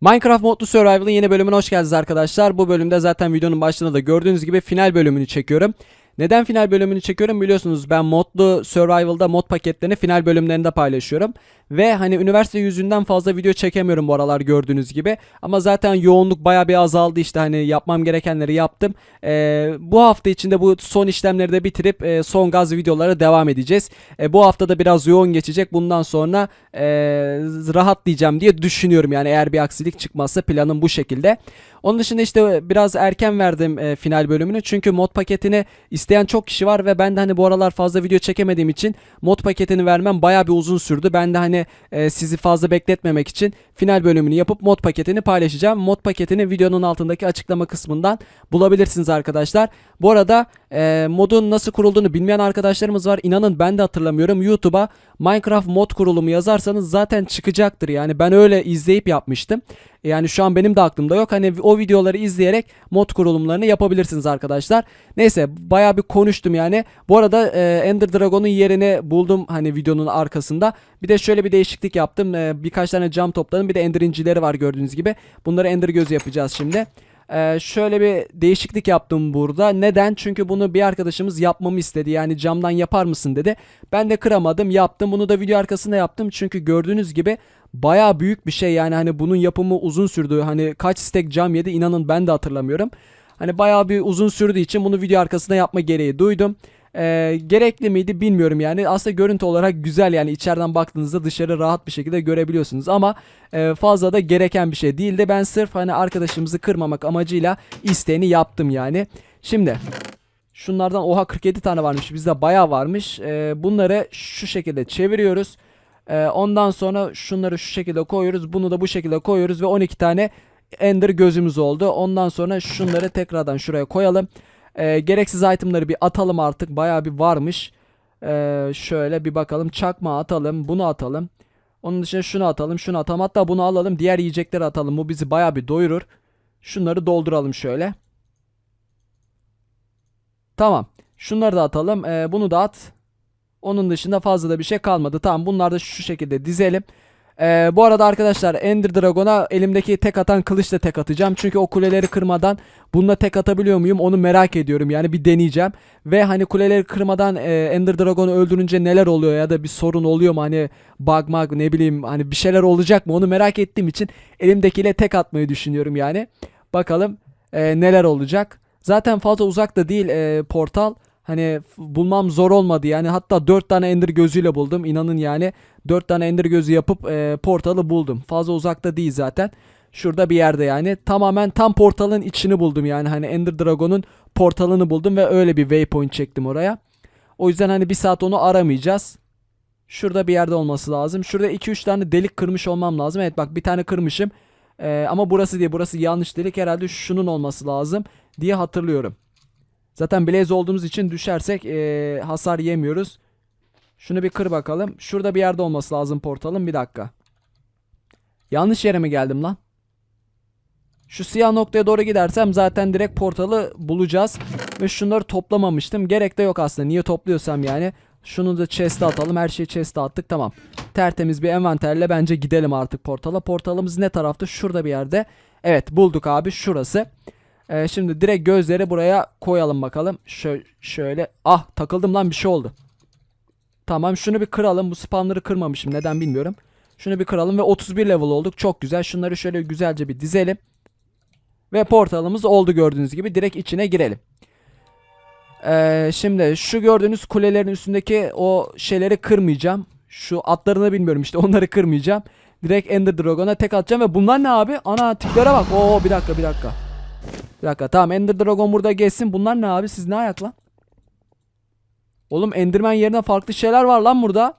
Minecraft Modlu Survival'ın yeni bölümüne hoş geldiniz arkadaşlar. Bu bölümde zaten videonun başında da gördüğünüz gibi final bölümünü çekiyorum. Neden final bölümünü çekiyorum biliyorsunuz ben modlu Survival'da mod paketlerini final bölümlerinde paylaşıyorum. Ve hani üniversite yüzünden fazla video çekemiyorum bu aralar gördüğünüz gibi. Ama zaten yoğunluk baya bir azaldı işte hani yapmam gerekenleri yaptım. Ee, bu hafta içinde bu son işlemleri de bitirip e, son gaz videolara devam edeceğiz. E, bu hafta da biraz yoğun geçecek. Bundan sonra e, rahatlayacağım diye düşünüyorum yani eğer bir aksilik çıkmazsa planım bu şekilde. Onun dışında işte biraz erken verdim e, final bölümünü. Çünkü mod paketini isteyen çok kişi var ve ben de hani bu aralar fazla video çekemediğim için mod paketini vermem baya bir uzun sürdü. Ben de hani e, sizi fazla bekletmemek için final bölümünü yapıp mod paketini paylaşacağım. Mod paketini videonun altındaki açıklama kısmından bulabilirsiniz arkadaşlar. Bu arada e, modun nasıl kurulduğunu bilmeyen arkadaşlarımız var. İnanın ben de hatırlamıyorum. YouTube'a Minecraft mod kurulumu yazarsanız zaten çıkacaktır. Yani ben öyle izleyip yapmıştım. Yani şu an benim de aklımda yok. Hani o videoları izleyerek mod kurulumlarını yapabilirsiniz arkadaşlar. Neyse bayağı bir konuştum yani. Bu arada e, Ender Dragon'un yerini buldum hani videonun arkasında. Bir de şöyle bir değişiklik yaptım. E, birkaç tane cam topladım. Bir de Ender incileri var gördüğünüz gibi. Bunları Ender gözü yapacağız şimdi. Ee, şöyle bir değişiklik yaptım burada. Neden? Çünkü bunu bir arkadaşımız yapmamı istedi. Yani camdan yapar mısın dedi. Ben de kıramadım yaptım. Bunu da video arkasında yaptım. Çünkü gördüğünüz gibi baya büyük bir şey. Yani hani bunun yapımı uzun sürdü. Hani kaç stek cam yedi inanın ben de hatırlamıyorum. Hani baya bir uzun sürdüğü için bunu video arkasında yapma gereği duydum. Ee, gerekli miydi bilmiyorum yani. Aslında görüntü olarak güzel yani. İçeriden baktığınızda dışarı rahat bir şekilde görebiliyorsunuz. Ama e, fazla da gereken bir şey değildi ben sırf hani arkadaşımızı kırmamak amacıyla isteğini yaptım yani. Şimdi şunlardan oha 47 tane varmış. Bizde bayağı varmış. Ee, bunları şu şekilde çeviriyoruz. Ee, ondan sonra şunları şu şekilde koyuyoruz. Bunu da bu şekilde koyuyoruz ve 12 tane ender gözümüz oldu. Ondan sonra şunları tekrardan şuraya koyalım ee, gereksiz itemları bir atalım artık. Bayağı bir varmış. Ee, şöyle bir bakalım. Çakma atalım. Bunu atalım. Onun dışında şunu atalım. Şunu atalım. Hatta bunu alalım. Diğer yiyecekleri atalım. Bu bizi bayağı bir doyurur. Şunları dolduralım şöyle. Tamam. Şunları da atalım. Ee, bunu da at. Onun dışında fazla da bir şey kalmadı. Tamam bunları da şu şekilde dizelim. Ee, bu arada arkadaşlar Ender Dragon'a elimdeki tek atan kılıçla tek atacağım. Çünkü o kuleleri kırmadan bununla tek atabiliyor muyum onu merak ediyorum. Yani bir deneyeceğim. Ve hani kuleleri kırmadan e, Ender Dragon'u öldürünce neler oluyor ya da bir sorun oluyor mu? Hani bug mag ne bileyim hani bir şeyler olacak mı onu merak ettiğim için elimdekiyle tek atmayı düşünüyorum yani. Bakalım e, neler olacak. Zaten fazla uzak da değil e, portal. Hani bulmam zor olmadı yani. Hatta 4 tane ender gözüyle buldum. İnanın yani. 4 tane ender gözü yapıp e, portalı buldum. Fazla uzakta değil zaten. Şurada bir yerde yani. Tamamen tam portalın içini buldum yani. Hani ender dragon'un portalını buldum ve öyle bir waypoint çektim oraya. O yüzden hani bir saat onu aramayacağız. Şurada bir yerde olması lazım. Şurada 2-3 tane delik kırmış olmam lazım. Evet bak bir tane kırmışım. E, ama burası diye burası yanlış delik. Herhalde şunun olması lazım diye hatırlıyorum Zaten blaze olduğumuz için düşersek eee, hasar yemiyoruz. Şunu bir kır bakalım. Şurada bir yerde olması lazım portalın. Bir dakika. Yanlış yere mi geldim lan? Şu siyah noktaya doğru gidersem zaten direkt portalı bulacağız. Ve şunları toplamamıştım. Gerek de yok aslında. Niye topluyorsam yani. Şunu da chest'e atalım. Her şeyi chest'e attık. Tamam. Tertemiz bir envanterle bence gidelim artık portala. Portalımız ne tarafta? Şurada bir yerde. Evet bulduk abi. Şurası. Ee, şimdi direkt gözleri buraya koyalım bakalım. Şö- şöyle. Ah takıldım lan bir şey oldu. Tamam şunu bir kıralım. Bu spamları kırmamışım. Neden bilmiyorum. Şunu bir kıralım ve 31 level olduk. Çok güzel. Şunları şöyle güzelce bir dizelim. Ve portalımız oldu gördüğünüz gibi. Direkt içine girelim. Ee, şimdi şu gördüğünüz kulelerin üstündeki o şeyleri kırmayacağım. Şu atlarını bilmiyorum işte onları kırmayacağım. Direkt Ender Dragon'a tek atacağım ve bunlar ne abi? Ana tiplere bak. Oo bir dakika bir dakika. Bir dakika tamam Ender Dragon burada geçsin. Bunlar ne abi? Siz ne ayak lan? Oğlum Enderman yerine farklı şeyler var lan burada.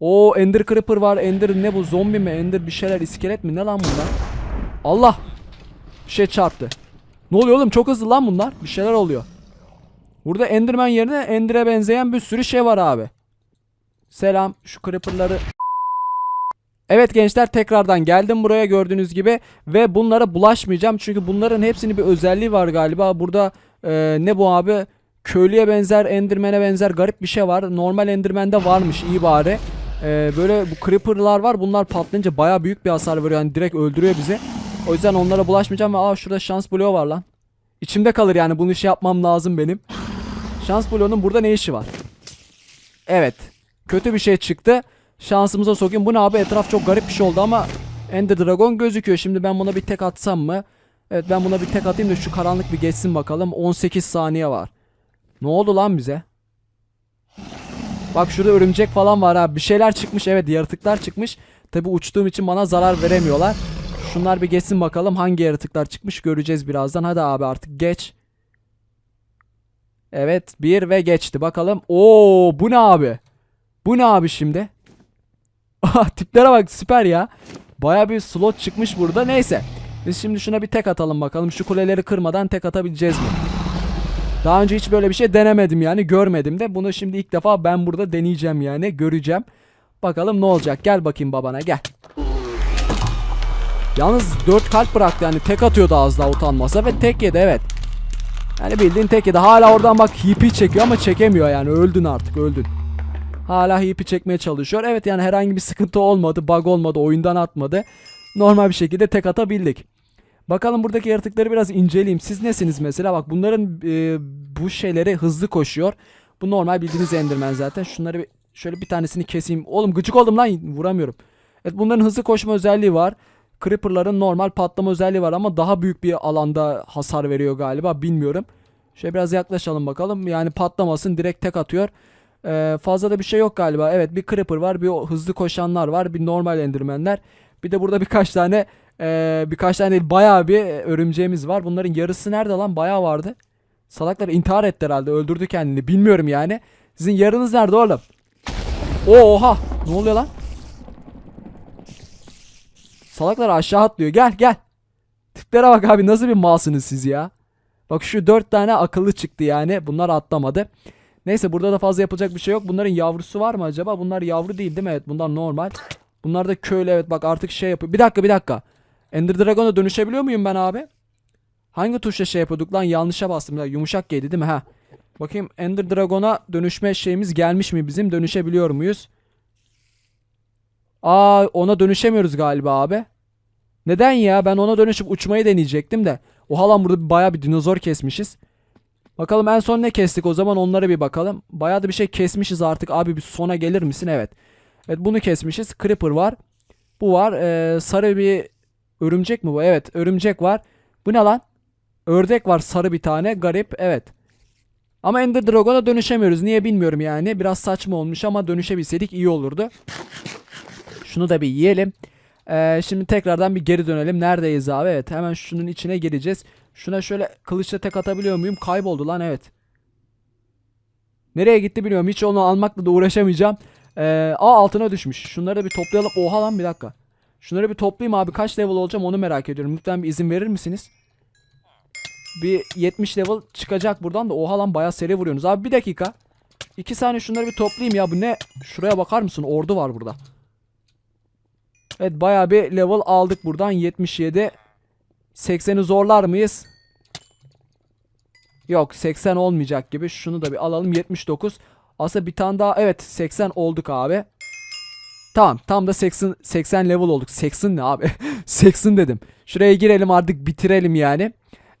Oo Ender Creeper var. Ender ne bu? Zombi mi? Ender bir şeyler iskelet mi? Ne lan bunlar? Allah. Bir şey çarptı. Ne oluyor oğlum? Çok hızlı lan bunlar. Bir şeyler oluyor. Burada Enderman yerine Ender'e benzeyen bir sürü şey var abi. Selam. Şu Creeper'ları Evet gençler tekrardan geldim buraya gördüğünüz gibi ve bunlara bulaşmayacağım çünkü bunların hepsinin bir özelliği var galiba. Burada e, ne bu abi? Köylüye benzer, Enderman'e benzer garip bir şey var. Normal Enderman'de varmış iyi bari. Ee, böyle bu creeper'lar var. Bunlar patlayınca baya büyük bir hasar veriyor. Yani direkt öldürüyor bizi. O yüzden onlara bulaşmayacağım ve aa şurada şans bloğu var lan. İçimde kalır yani bunu şey yapmam lazım benim. Şans bloğunun burada ne işi var? Evet. Kötü bir şey çıktı. Şansımıza sokayım. Bu ne abi? Etraf çok garip bir şey oldu ama Ender Dragon gözüküyor. Şimdi ben buna bir tek atsam mı? Evet ben buna bir tek atayım da şu karanlık bir geçsin bakalım. 18 saniye var. Ne oldu lan bize? Bak şurada örümcek falan var ha. Bir şeyler çıkmış. Evet yaratıklar çıkmış. Tabi uçtuğum için bana zarar veremiyorlar. Şunlar bir geçsin bakalım. Hangi yaratıklar çıkmış göreceğiz birazdan. Hadi abi artık geç. Evet bir ve geçti. Bakalım. Oo bu ne abi? Bu ne abi şimdi? Tiplere bak süper ya. Baya bir slot çıkmış burada. Neyse. Biz şimdi şuna bir tek atalım bakalım. Şu kuleleri kırmadan tek atabileceğiz mi? Daha önce hiç böyle bir şey denemedim yani. Görmedim de. Bunu şimdi ilk defa ben burada deneyeceğim yani. Göreceğim. Bakalım ne olacak. Gel bakayım babana gel. Yalnız 4 kalp bıraktı yani. Tek atıyordu az daha utanmasa ve tek yedi evet. Yani bildiğin tek yedi. Hala oradan bak hipi çekiyor ama çekemiyor yani. Öldün artık öldün. Hala hipi çekmeye çalışıyor. Evet yani herhangi bir sıkıntı olmadı. Bug olmadı. Oyundan atmadı. Normal bir şekilde tek atabildik. Bakalım buradaki yaratıkları biraz inceleyeyim. Siz nesiniz mesela? Bak bunların e, bu şeyleri hızlı koşuyor. Bu normal bildiğiniz Enderman zaten. Şunları bir, şöyle bir tanesini keseyim. Oğlum gıcık oldum lan vuramıyorum. Evet bunların hızlı koşma özelliği var. Creeper'ların normal patlama özelliği var ama daha büyük bir alanda hasar veriyor galiba. Bilmiyorum. Şöyle biraz yaklaşalım bakalım. Yani patlamasın direkt tek atıyor. Ee, fazla da bir şey yok galiba. Evet bir Creeper var. Bir hızlı koşanlar var. Bir normal Enderman'ler. Bir de burada birkaç tane ee, birkaç tane değil bayağı bir örümceğimiz var. Bunların yarısı nerede lan? Bayağı vardı. Salaklar intihar etti herhalde. Öldürdü kendini. Bilmiyorum yani. Sizin yarınız nerede oğlum? Oha! Ne oluyor lan? Salaklar aşağı atlıyor. Gel gel. Tiplere bak abi nasıl bir malsınız siz ya. Bak şu dört tane akıllı çıktı yani. Bunlar atlamadı. Neyse burada da fazla yapacak bir şey yok. Bunların yavrusu var mı acaba? Bunlar yavru değil değil mi? Evet bunlar normal. Bunlar da köylü evet bak artık şey yapıyor. Bir dakika bir dakika. Ender Dragon'a dönüşebiliyor muyum ben abi? Hangi tuşla şey yapıyorduk lan? Yanlışa bastım. Ya, yumuşak G'ydi değil mi? Ha. Bakayım Ender Dragon'a dönüşme şeyimiz gelmiş mi bizim? Dönüşebiliyor muyuz? Aa ona dönüşemiyoruz galiba abi. Neden ya? Ben ona dönüşüp uçmayı deneyecektim de. Oha lan burada baya bir dinozor kesmişiz. Bakalım en son ne kestik o zaman onlara bir bakalım. Bayağı da bir şey kesmişiz artık. Abi bir sona gelir misin? Evet. Evet bunu kesmişiz. Creeper var. Bu var. Ee, sarı bir örümcek mi bu? Evet örümcek var. Bu ne lan? Ördek var sarı bir tane. Garip. Evet. Ama Ender Dragon'a dönüşemiyoruz. Niye bilmiyorum yani. Biraz saçma olmuş ama dönüşebilseydik iyi olurdu. Şunu da bir yiyelim. Ee, şimdi tekrardan bir geri dönelim. Neredeyiz abi? Evet hemen şunun içine gireceğiz. Şuna şöyle kılıçla tek atabiliyor muyum? Kayboldu lan evet. Nereye gitti bilmiyorum. Hiç onu almakla da uğraşamayacağım. Ee, aa altına düşmüş. Şunları da bir toplayalım. Oha lan bir dakika. Şunları bir toplayayım abi. Kaç level olacağım onu merak ediyorum. Lütfen bir izin verir misiniz? Bir 70 level çıkacak buradan da. Oha lan bayağı seri vuruyorsunuz. Abi bir dakika. 2 saniye şunları bir toplayayım ya. Bu ne? Şuraya bakar mısın? Ordu var burada. Evet bayağı bir level aldık buradan. 77. 80'i zorlar mıyız? Yok 80 olmayacak gibi. Şunu da bir alalım. 79. Aslında bir tane daha. Evet 80 olduk abi. Tamam tam da 80, 80 level olduk. 80 ne abi? 80 dedim. Şuraya girelim artık bitirelim yani.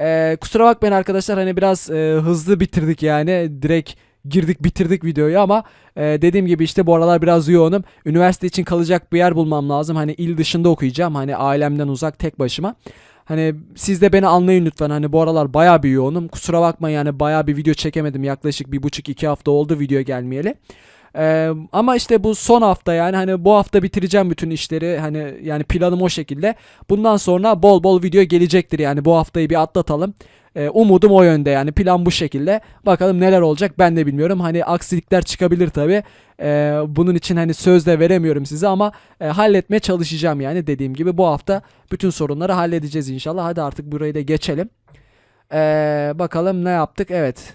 Ee, kusura bakmayın arkadaşlar hani biraz e, hızlı bitirdik yani. Direkt girdik bitirdik videoyu ama e, dediğim gibi işte bu aralar biraz yoğunum. Üniversite için kalacak bir yer bulmam lazım. Hani il dışında okuyacağım. Hani ailemden uzak tek başıma. Hani siz de beni anlayın lütfen. Hani bu aralar baya bir yoğunum. Kusura bakmayın yani baya bir video çekemedim. Yaklaşık bir buçuk iki hafta oldu video gelmeyeli. Ee, ama işte bu son hafta yani hani bu hafta bitireceğim bütün işleri hani yani planım o şekilde. Bundan sonra bol bol video gelecektir yani bu haftayı bir atlatalım. Ee, umudum o yönde yani plan bu şekilde. Bakalım neler olacak ben de bilmiyorum. Hani aksilikler çıkabilir tabi. Ee, bunun için hani söz de veremiyorum size ama e, halletmeye çalışacağım yani dediğim gibi bu hafta bütün sorunları halledeceğiz inşallah. Hadi artık burayı da geçelim. Ee, bakalım ne yaptık evet.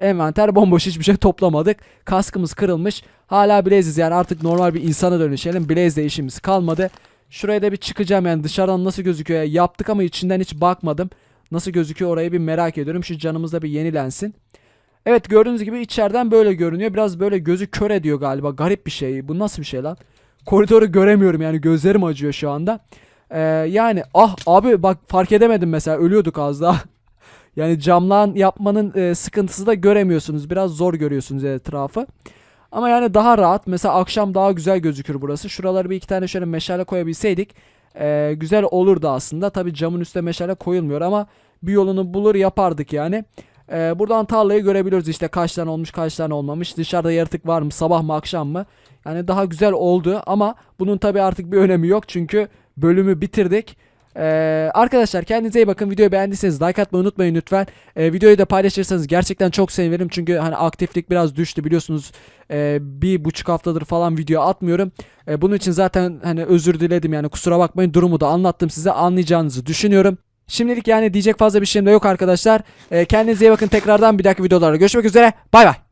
Envanter bomboş hiçbir şey toplamadık. Kaskımız kırılmış. Hala Blaze'iz yani artık normal bir insana dönüşelim. Blaze'de işimiz kalmadı. Şuraya da bir çıkacağım yani dışarıdan nasıl gözüküyor. Yaptık ama içinden hiç bakmadım. Nasıl gözüküyor orayı bir merak ediyorum. Şu canımız da bir yenilensin. Evet gördüğünüz gibi içeriden böyle görünüyor. Biraz böyle gözü kör ediyor galiba. Garip bir şey. Bu nasıl bir şey lan? Koridoru göremiyorum yani gözlerim acıyor şu anda. Ee, yani ah abi bak fark edemedim mesela ölüyorduk az daha. yani camlan yapmanın e, sıkıntısı da göremiyorsunuz. Biraz zor görüyorsunuz etrafı. Ama yani daha rahat. Mesela akşam daha güzel gözükür burası. Şuraları bir iki tane şöyle meşale koyabilseydik e, güzel olurdu aslında. Tabi camın üstüne meşale koyulmuyor ama bir yolunu bulur yapardık yani. E, buradan tarlayı görebiliyoruz işte kaç tane olmuş kaç tane olmamış. Dışarıda yaratık var mı sabah mı akşam mı? Yani daha güzel oldu ama bunun tabi artık bir önemi yok çünkü bölümü bitirdik. Ee, arkadaşlar kendinize iyi bakın. Videoyu beğendiyseniz like atmayı unutmayın lütfen. Ee, videoyu da paylaşırsanız gerçekten çok sevinirim. Çünkü hani aktiflik biraz düştü biliyorsunuz. Ee, bir buçuk haftadır falan video atmıyorum. Ee, bunun için zaten hani özür diledim yani kusura bakmayın. Durumu da anlattım size anlayacağınızı düşünüyorum. Şimdilik yani diyecek fazla bir şeyim de yok arkadaşlar. Ee, kendinize iyi bakın tekrardan bir dahaki videolarda görüşmek üzere. Bay bay.